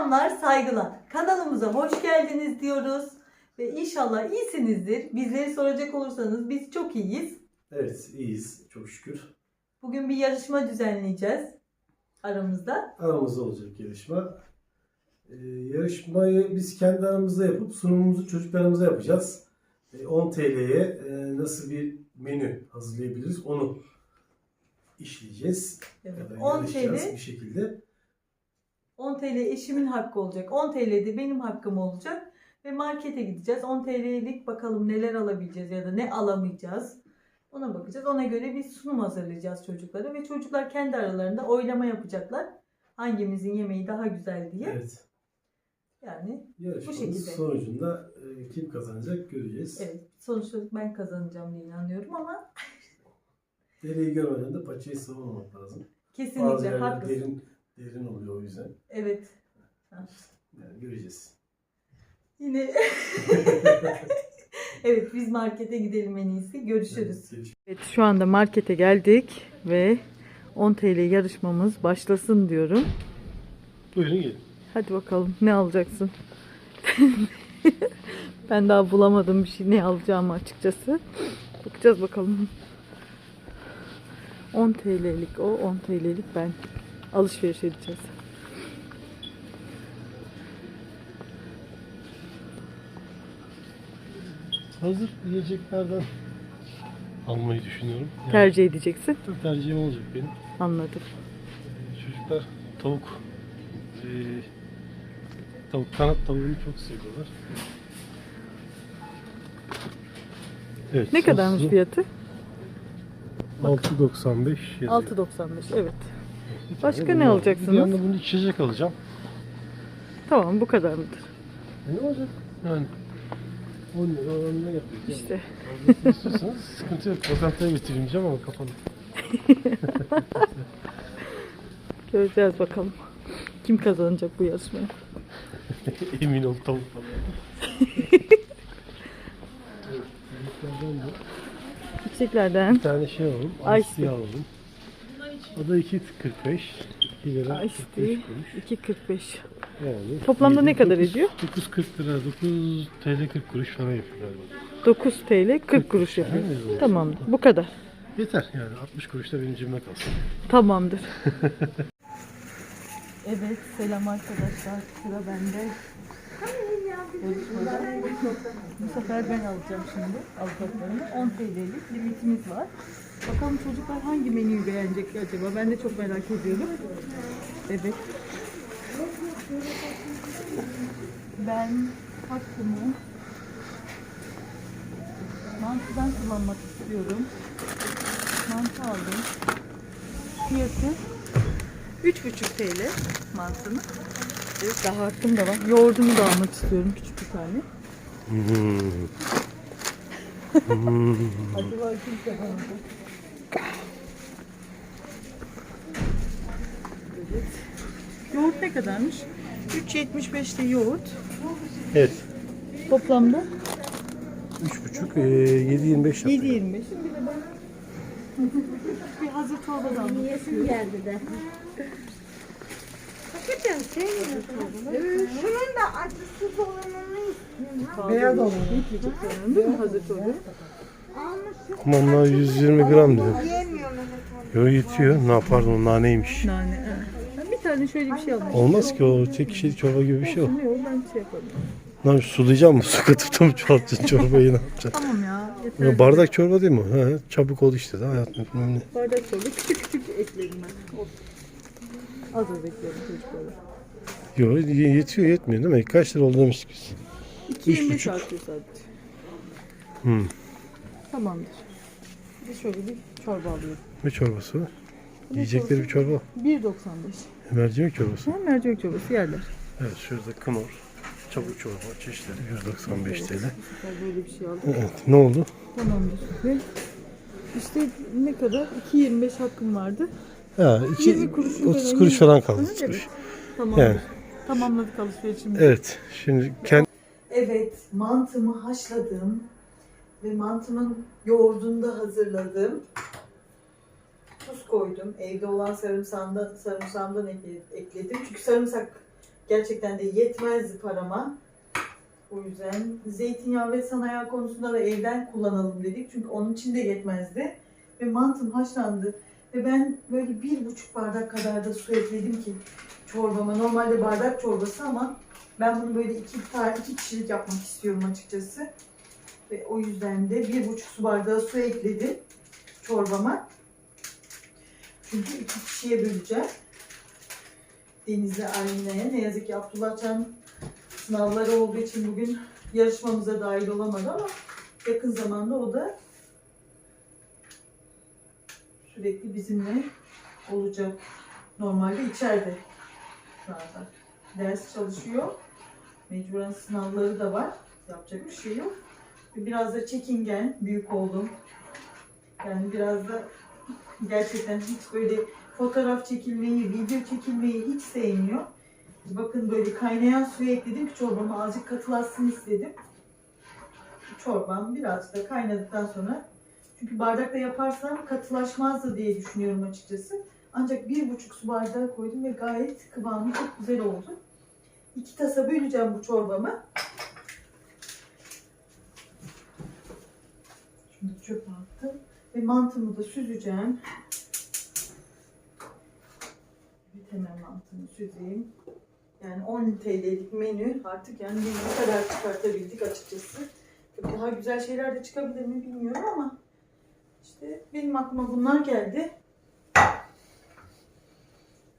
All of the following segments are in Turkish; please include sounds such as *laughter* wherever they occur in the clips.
Selamlar, saygılar. Kanalımıza hoş geldiniz diyoruz. Ve inşallah iyisinizdir. Bizleri soracak olursanız biz çok iyiyiz. Evet, iyiyiz. Çok şükür. Bugün bir yarışma düzenleyeceğiz aramızda. Aramızda olacak yarışma. Ee, yarışmayı biz kendi aramızda yapıp sunumumuzu çocuklarımıza yapacağız. Ee, 10 TL'ye e, nasıl bir menü hazırlayabiliriz onu işleyeceğiz. Evet. Ya da 10 yarışacağız TL, bir şekilde. 10 TL eşimin hakkı olacak. 10 TL de benim hakkım olacak. Ve markete gideceğiz. 10 TL'lik bakalım neler alabileceğiz ya da ne alamayacağız. Ona bakacağız. Ona göre bir sunum hazırlayacağız çocuklara. Ve çocuklar kendi aralarında oylama yapacaklar. Hangimizin yemeği daha güzel diye. Evet. Yani Yarışmanın şekilde. sonucunda e, kim kazanacak göreceğiz. evet sonuçta ben kazanacağım diye inanıyorum ama Dereyi görmeden de paçayı savunmamak lazım. Kesinlikle haklısın. derin, derin oluyor o yüzden. Evet. Yani göreceğiz. Yine *laughs* Evet biz markete gidelim en iyisi. Görüşürüz. Evet, şu anda markete geldik ve 10 TL yarışmamız başlasın diyorum. Buyurun gelin. Hadi bakalım ne alacaksın? *laughs* ben daha bulamadım bir şey ne alacağımı açıkçası. Bakacağız bakalım. 10 TL'lik o 10 TL'lik ben alışveriş edeceğiz. Hazır yiyeceklerden almayı düşünüyorum. Yani Tercih edeceksin. çok tercihim olacak benim. Anladım. Ee, Çocuklar tavuk ee, tavuk kanat tavuğunu çok seviyorlar. Evet. Ne kadarmış fiyatı? 6.95 yazıyor. 6.95 evet. Başka ne alacaksınız? Bir yandan bunu içecek alacağım. Tamam bu kadar mıdır? E ne olacak? Yani 10 lira oranına yani. İşte. İstiyorsanız sıkıntı yok. Lokantaya götüreceğim ama kapalı. *laughs* Göreceğiz bakalım. Kim kazanacak bu yarışmayı? *laughs* Emin ol tavuk falan. *laughs* Çiçeklerden Bir tane şey alalım. Ice Ice tea alalım. O da 2.45. 2 lira Ice 45 tea kuruş. 2.45. Yani Toplamda ne kadar ediyor? 9.40 lira, 9 TL 40 kuruş falan yapıyor galiba. 9 TL 40 kuruş yapıyor. Aynen. Tamamdır. Bu kadar. Yeter yani 60 kuruş da benim cebime kalsın. Tamamdır. *laughs* evet selam arkadaşlar. Sıra bende. Bu sefer ben alacağım şimdi alacaklarımı. 10 TL'lik limitimiz var. Bakalım çocuklar hangi menüyü beğenecek acaba? Ben de çok merak ediyorum. Evet. Ben hakkımı mantıdan kullanmak istiyorum. Mantı aldım. Fiyatı 3,5 TL mantının. Evet, daha hakkım da var. Yoğurdumu da almak istiyorum küçük bir tane. Acaba kim kazanacak? Evet. Yoğurt ne kadarmış? 3.75'te yoğurt. Evet. Toplamda 3.5 e, 7.25 yaptı. 7.25. Bir de ben bir hazır çorba da almak Yesim geldi de. Hakikaten sevmiyorum. Şunun da acısız olanını istiyorum. Beyaz olan. Yetmeyecek değil mi hazır. Ama onlar 120 gram diyor. Yo yetiyor. Ne pardon naneymiş. Nane. evet. Tane şöyle bir şey almak Olmaz ki o tek kişilik çorba gibi bir şey o. istiyorum. Yok ben şey yaparım. Lan sulayacağım mı? *laughs* Su katıp da mı çoğaltacaksın çorbayı ne yapacaksın? Tamam ya. Yeter. Ya bardak çorba değil mi? He, çabuk ol işte de hayatım. ne. Bardak çorba küçük küçük ekledim ben. Olsun. Az az ekledim çocuklara. Yo y- yetiyor yetmiyor değil mi? Kaç lira oldu demiştik biz. 2.25 buçuk. artıyor sadece. Hmm. Tamamdır. Bir de şöyle bir çorba alıyorum. Ne çorbası var? Yiyecekleri bir çorba. 1.95. Mercimek çorbası. Ha, mercimek çorbası yerler. Evet şurada kınor. Çabuk çorba çeşitleri 195 TL. Böyle bir şey aldım. Evet ne oldu? Tamamdır. Ve işte ne kadar? 2.25 hakkım vardı. Ha, iki, 20 kuruşun 30 falan kuruş falan kaldı. Hı, 30 evet. kuruş. Tamamdır. Yani. Tamamladık alışverişimizi. Evet şimdi kendi Evet, mantımı haşladım ve mantımın yoğurdunu da hazırladım. Koydum. Evde olan sarımsağımdan, sarımsağımdan ekle- ekledim. Çünkü sarımsak gerçekten de yetmezdi parama. O yüzden zeytinyağı ve sanayi konusunda da evden kullanalım dedik. Çünkü onun için de yetmezdi. Ve mantım haşlandı. Ve ben böyle bir buçuk bardak kadar da su ekledim ki çorbama. Normalde bardak çorbası ama ben bunu böyle iki, tane, iki kişilik yapmak istiyorum açıkçası. Ve o yüzden de bir buçuk su bardağı su ekledim çorbama. Çünkü iki kişiye böleceğim. Deniz'le Aylin'e. Ne yazık ki Abdullah Can sınavları olduğu için bugün yarışmamıza dahil olamadı ama yakın zamanda o da sürekli bizimle olacak. Normalde içeride şu. Ders çalışıyor. Mecburen sınavları da var. Yapacak bir şey yok. Biraz da çekingen, büyük oldum. Yani biraz da gerçekten hiç böyle fotoğraf çekilmeyi, video çekilmeyi hiç sevmiyor. Bakın böyle kaynayan suya ekledim ki çorbama azıcık katılaşsın istedim. Çorbam birazcık da kaynadıktan sonra çünkü bardakta yaparsam katılaşmazdı diye düşünüyorum açıkçası. Ancak bir buçuk su bardağı koydum ve gayet kıvamı çok güzel oldu. İki tasa böleceğim bu çorbamı. Ve mantımı da süzeceğim. Evet hemen mantımı süzeyim. Yani 10 TL'lik menü artık yani biz bu kadar çıkartabildik açıkçası. Tabii daha güzel şeyler de çıkabilir mi bilmiyorum ama işte benim aklıma bunlar geldi.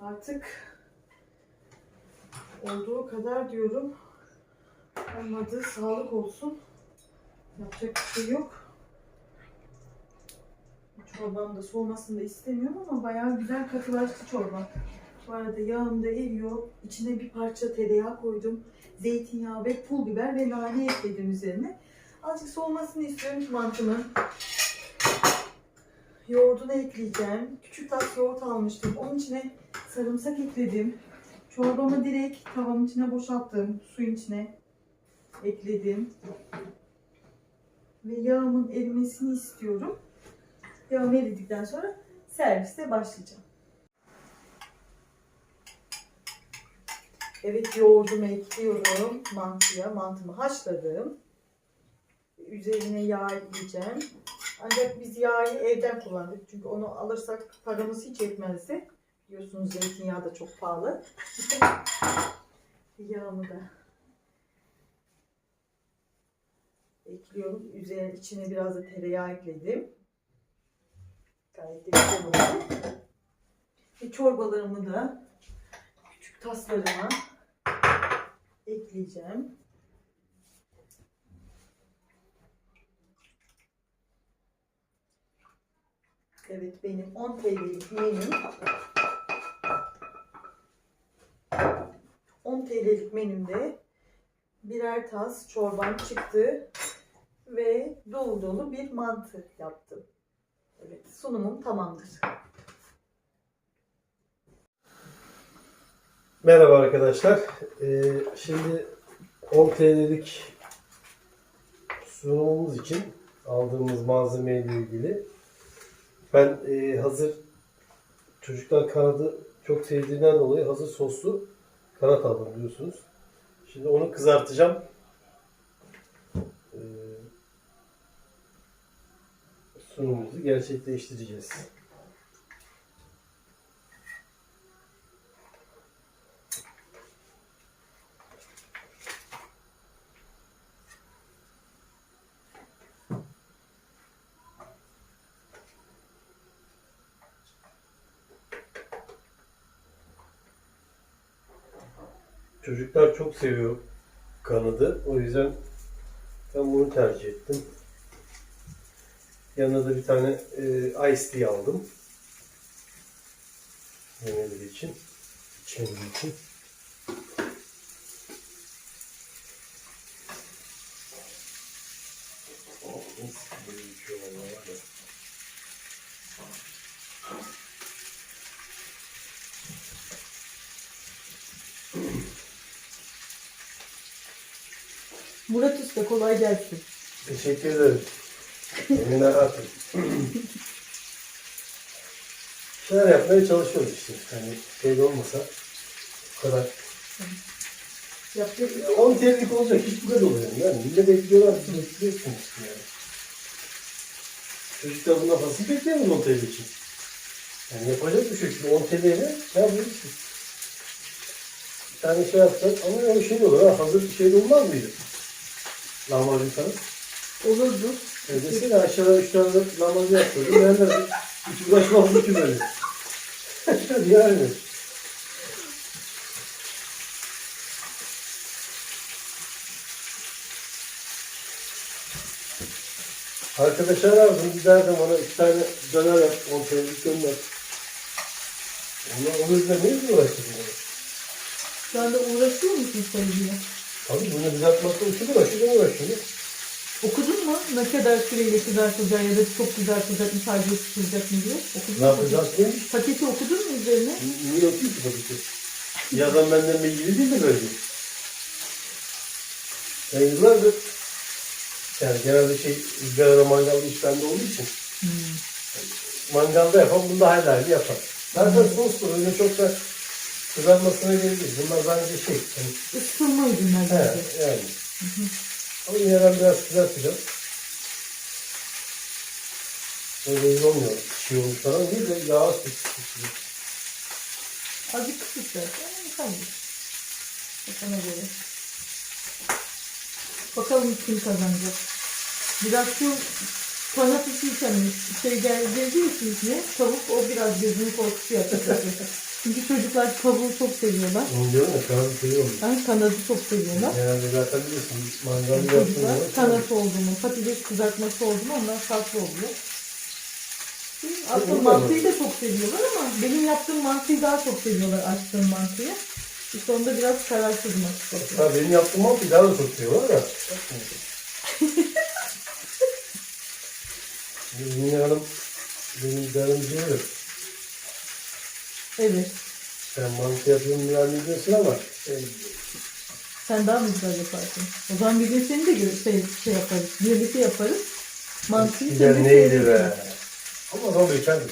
Artık olduğu kadar diyorum. Olmadı sağlık olsun. Yapacak bir şey yok. Çorbam da soğumasını da istemiyorum ama bayağı güzel katılaştı çorba. Bu arada yağım da eriyor. İçine bir parça tereyağı koydum. Zeytinyağı ve pul biber ve nane ekledim üzerine. Azıcık soğumasını istiyorum mantımın. Yoğurdunu ekleyeceğim. Küçük tas yoğurt almıştım. Onun içine sarımsak ekledim. Çorbamı direkt tavanın içine boşalttım. Suyun içine ekledim. Ve yağımın erimesini istiyorum. Yağım eridikten sonra servise başlayacağım. Evet yoğurdumu ekliyorum mantıya. Mantımı haşladım. Üzerine yağ ekleyeceğim. Ancak biz yağı evden kullandık. Çünkü onu alırsak paramız hiç yetmezdi. Biliyorsunuz zeytinyağı da çok pahalı. *laughs* Yağımı da ekliyorum. Üzerine içine biraz da tereyağı ekledim. Gayet de güzel oldu. Ve çorbalarımı da küçük taslarıma ekleyeceğim. Evet benim 10 TL'lik menüm 10 TL'lik menümde birer tas çorbam çıktı ve dolu dolu bir mantı yaptım. Evet sunumum tamamdır. Merhaba arkadaşlar. Ee, şimdi 10 TL'lik sunumumuz için aldığımız malzemeyle ilgili ben e, hazır çocuklar kanadı çok sevdiğinden dolayı hazır soslu kanat aldım biliyorsunuz. Şimdi onu kızartacağım. Ee, sunumumuzu gerçekleştireceğiz. Çocuklar çok seviyor kanadı. O yüzden ben bunu tercih ettim. Yanına da bir tane e, ice tea aldım. Yemeleri için. içmeleri için. Murat Usta kolay gelsin. Teşekkür ederim. Eline rahatım. Şeyler yapmaya çalışıyoruz işte. Hani şey de olmasa bu kadar Yapacak bir şey yok. 10 TL'lik olacak hiç bu kadar oluyor. Yani millet bekliyorlar, siz bekliyorsunuz yani. Çocuklar bundan fazla beklemiyor 10 TL için. Yani yapacak bir şey yok. 10 TL'yle ne yapabilirsiniz? Bir tane şey yapsak ama öyle şey olur ha. Hazır bir şey de olmaz mıydı? Lahmacun sana. Olurdu. E desene aşağıda 3 tane de lahmacun yaptırdım. Beğenmez. Hiç uğraşmazdı ki böyle. *laughs* yani. Arkadaşlar lazım. Giderdim ona iki tane döner yap. On TL'lik gönder. Ona, o yüzden ne mi uğraştık bunu? Şu anda uğraşıyor musun sevgiyle? Tabii bunu düzeltmekte uğraşıyor. Ne uğraşıyor? Okudun mu? Ne kadar süreyle kızartılacağı ya da çok kızartılacak mı sadece ısıtılacak mı diye? Okudun Ne mu? yapacağız neymiş? Paketi okudun mu üzerine? Niye yok ki ki? Yazan benden bilgili değil de böyle. Ben yıllardır yani genelde şey ızgarada mangalda iş bende olduğu için Hmm. mangalda yapan bunu da hayli yapar. Zaten sos da öyle çok da kızarmasına gerek değil. Bunlar bence şey hani, Isıtılma ürünler he, bence. yani. Ama yine ben biraz kızartacağım. Böyle iyi olmuyor. Çiğ olmuş falan değil de yağ sıkıştırıyor. Azıcık kısık zaten. Tamam. Sana göre. Bakalım kim kazanacak. Biraz şu kanat ısıyken şey gel- geldiği için ne? Tavuk o biraz gözünü korkutuyor açıkçası. *laughs* Çünkü çocuklar tavuğu çok seviyorlar. Onu diyorum ya kanadı seviyorum. Ben kanadı çok seviyorlar. Genelde zaten biliyorsun yaptığım Çocuklar zaman kanat olduğunu, patates kızartması olduğunu onlar farklı oluyor. Aslında mantıyı da çok seviyorlar ama benim yaptığım mantıyı daha çok seviyorlar açtığım mantıyı. İşte onda biraz kararsızım açıkçası. Ha, benim yaptığım mantıyı daha da çok seviyorlar da. *laughs* Mine Hanım benim canım diyor. Evet. Sen mantı yapıyorum diyorsun ama şey, Sen daha mı güzel yaparsın? O zaman bir gün seni de gö- şey, şey yaparız. Birlikte yaparız. Mantıyı eskiden sen de neydi be. Ama ben bekardım.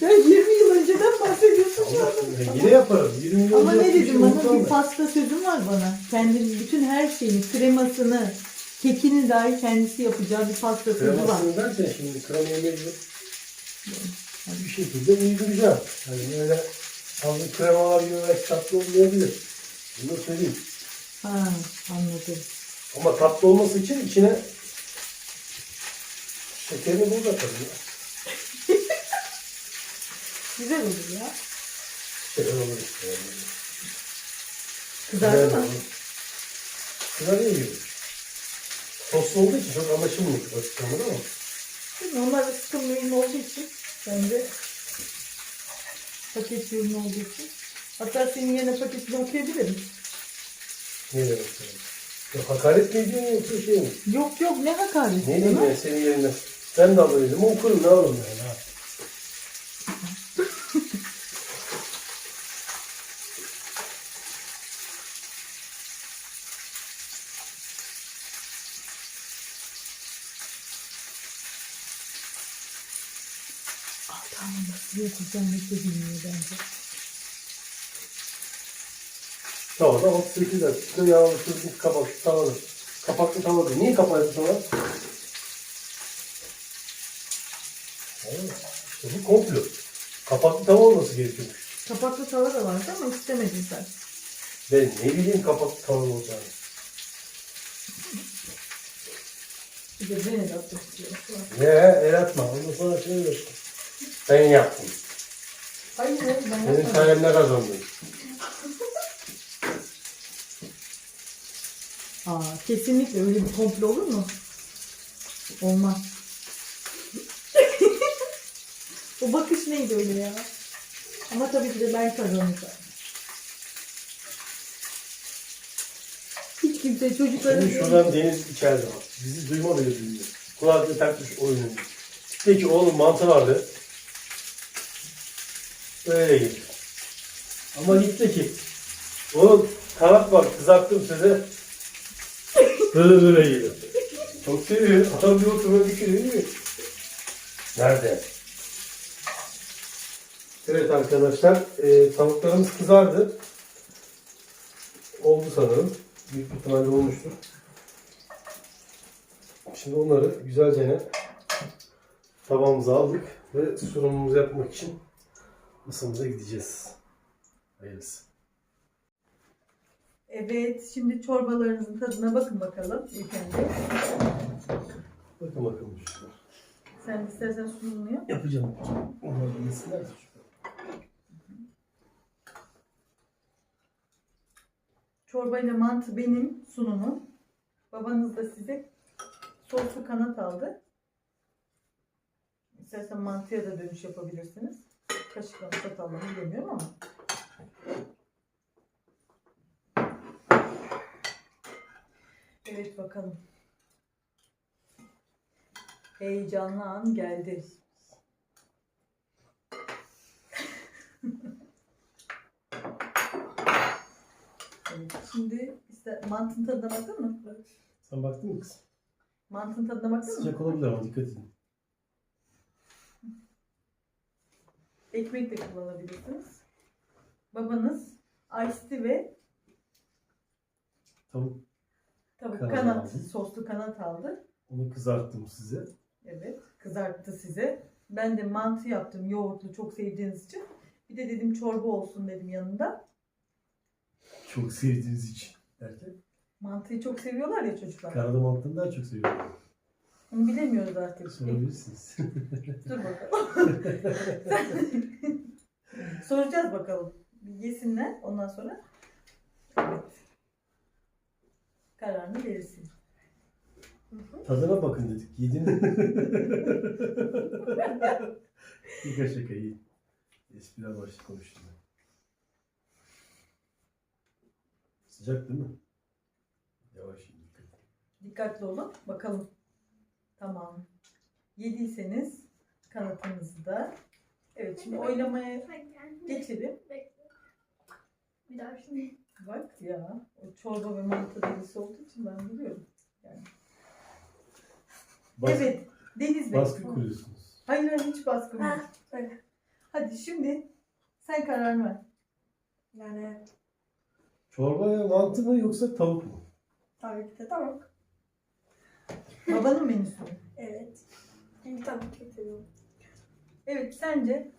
Ya 20 yıl önceden bahsediyorsun şu Ama anda. yine yaparım. 20 yıl Ama ne dedim şey bana bir ben. pasta sözüm var bana. Kendi bütün her şeyini, kremasını, kekini dahi kendisi yapacağı bir pasta sözü var. Kremasını dersen şimdi kremayı mecbur bir şekilde uyduracağım. Yani öyle hazır kremalar gibi tatlı olmayabilir. Bunu da söyleyeyim. Ha anladım. Ama tatlı olması için içine şekerini bul bakalım ya. *laughs* Güzel olur ya. Şeker olur işte. Yani. Kızardı Güzel mı? olur. Kızarıyor gibi. Soslu olduğu için çok anlaşılmıyor açıkçası ama. Onlar ıskın ürün olduğu için bence paket ürün olduğu için. Hatta senin yerine paketini okuyabilirim. Ne demek yani? Ya hakaret mi ediyorsun yoksa şey mi? Yok yok ne hakaret. Ne diyeyim ben senin yerine? Ben de alırım okurum ne alırım yani ha. Yapacağım ne de bilmiyor bence. Tavada 38 dakika yağlı kızgın kabaklı tavada. Kapaklı tavada. Niye kapaklı tava? Evet, İşte bu komplo. Kapaklı tava olması gerekiyormuş. Kapaklı tava da vardı ama istemedin sen. Ben ne bileyim kapaklı tava olacağını. Bir de ben el atmak istiyorum. Ne el atma. Ondan sonra şey yok. Ben yaptım. Hayır hayır ben Senin yapmadım. sayemde kazandım. Aa, kesinlikle öyle bir komplo olur mu? Olmaz. *laughs* o bakış neydi öyle ya? Ama tabii ki de ben kazanacağım. Hiç kimse çocukların... Şimdi şuradan Deniz içeride bak. Bizi duyma bile duyuyor. Kulaklığı takmış oynuyor. Peki oğlum mantı vardı. Öyle geliyor. Ama gitti ki. Oğlum kanat var kızarttım size. Böyle böyle geliyor. Çok seviyor. Adam bir oturuyor dikiliyor değil mi? Nerede? Evet arkadaşlar, e, tavuklarımız kızardı. oldu sanırım. Büyük ihtimalle olmuştur. Şimdi onları güzelce tabağımıza aldık ve sunumumuzu yapmak için ısımıza gideceğiz. Hayırlısı. Evet, şimdi çorbalarınızın tadına bakın bakalım ilk önce. Bakın bakalım çocuklar. Sen istersen sunumunu yap. Yapacağım. Onlar da yesinler de çocuklar. Çorbayla mantı benim sunumum. Babanız da size soslu kanat aldı. İstersen mantıya da dönüş yapabilirsiniz. Kaşıkla çatalla bilmiyorum ama. Evet bakalım. Heyecanlı an geldi. *laughs* Evet, şimdi ister, mantın tadına baktın mı? Sen baktın mı kız? Mantın tadına baktın mı? Sıcak olabilir ama dikkat edin. Ekmek de kullanabilirsiniz. Babanız ice ve Tavuk. tavuk Kanat kanat, aldım. soslu kanat aldı. Onu kızarttım size. Evet, kızarttı size. Ben de mantı yaptım yoğurtlu çok sevdiğiniz için. Bir de dedim çorba olsun dedim yanında. Çok sevdiğiniz için. Derken Mantıyı çok seviyorlar ya çocuklar. Kanada mantığını daha çok seviyorum. Onu bilemiyoruz artık. Sorabilirsiniz. Dur bakalım. *laughs* Soracağız bakalım. Bir yesinler ondan sonra. Evet. Kararını verirsin. Tadına bakın dedik. Yedin *laughs* mi? şaka şaka iyi. Espriler başlı konuştum ben. Sıcak değil mi? Yavaş dikkat. Dikkatli olun. Bakalım. Tamam. Yediyseniz kanatınızı da. Evet şimdi oylamaya geçelim. Bekle. Bir daha şimdi. Bak ya. O çorba ve mantı delisi olduğu için ben biliyorum. Bas- Evet. Deniz Bey. Baskı kuruyorsunuz. Hayır hayır hiç baskı yok. Ha, öyle. Hadi şimdi sen kararını ver. Yani Çorba ve mantı mı yoksa tavuk mu? tabii ki de tavuk. Babanın menüsü. mü? Evet. Tavuk çok seviyorum. Evet sence?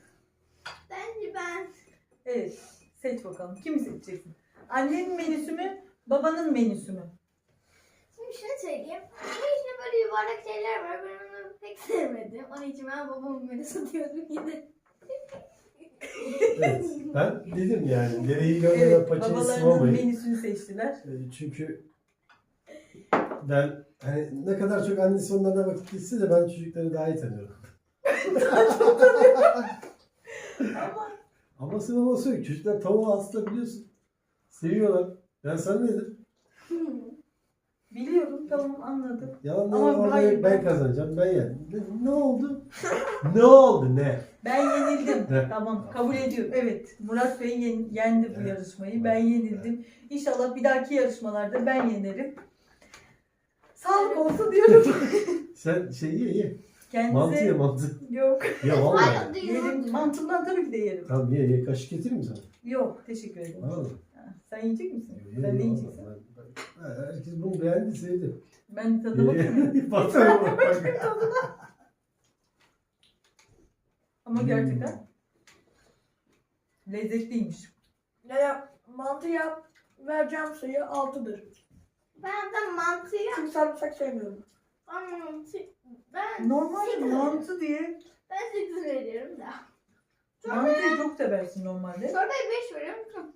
Bence ben. Evet. Seç bakalım. Kimi seçeceksin? Annenin menüsü mü? Babanın menüsü mü? Şimdi şunu söyleyeyim. Bu içinde böyle yuvarlak şeyler var. Ben onu pek sevmedim. Onun için ben babamın menüsü diyordum yine. Evet. Ben dedim yani. Dereyi görmeden Evet. paçayı Babalarının sıvamayın. menüsünü seçtiler. E, Çünkü ben hani ne kadar çok annesi onlarla vakit geçse de ben çocukları daha iyi tanıyorum. *laughs* Ama Ama sıvaması yok. Çocuklar tavuğu hasta biliyorsun. Seviyorlar. Ben sana nedir? biliyorum tamam anladım. Yalan Ama Ama hayır, ben ben- kazanacağım. Ben yendim. Ne, ne oldu? *laughs* ne oldu ne? Ben yenildim. Ne? tamam kabul ediyorum. Evet Murat Bey yen- yendi bu Evet. yarışmayı. Ben yenildim. İnşallah bir dahaki yarışmalarda ben yenerim. Sağlık olsun diyorum. *laughs* Sen şey ye ye. Mantı ye mantı. yok. Ya vallahi. Yerim. Mantımdan tabii ki de yerim. Tamam ye ye. Kaşık getireyim mi sana? Yok teşekkür ederim. Tamam mı? Ha, Sen yiyecek misin? Ye, Sen ne ye, yiyeceksin? vallahi. Ben- ben- Herkes bunu beğendi, sevdi. Ben tadına bakıyorum. Baksana *laughs* bak. *laughs* Ama gerçekten lezzetliymiş. Ya mantıya vereceğim sayı 6'dır. Ben de mantıyı. Çünkü sarımsak sevmiyorum. Ben mantı. Ben. Normal sekiz- mantı diye Ben 8 veriyorum da. mantıyı çok seversin normalde. Çorbaya 5 veriyorum.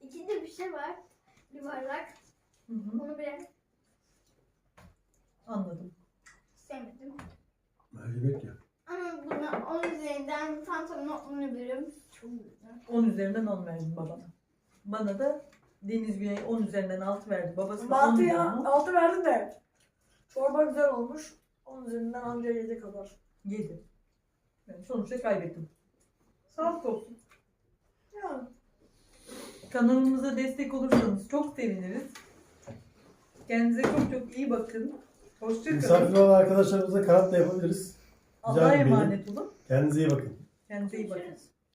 İçinde bir şey var. Hı hı, Onu biraz anladım. sevmedim. Mercimek ya. Ama buna 10 üzerinden tam tamına 10 veriyorum. Çok güzel. 10 üzerinden 10 verdim babana. Bana da Deniz Güney 10 üzerinden 6 verdi. Babası da 10 Mantıya üzerinden 6 verdim de. Çorba güzel olmuş. 10 üzerinden anca 7 kadar. 7. Yani sonuçta kaybettim. Sağlık olsun. Ya. Kanalımıza destek olursanız çok seviniriz. Kendinize çok çok iyi bakın. Hoşçakalın. Misafir olan arkadaşlarımıza kanat da yapabiliriz. Allah'a emanet olun. Kendinize iyi bakın. Kendinize iyi bakın. Görüşürüz.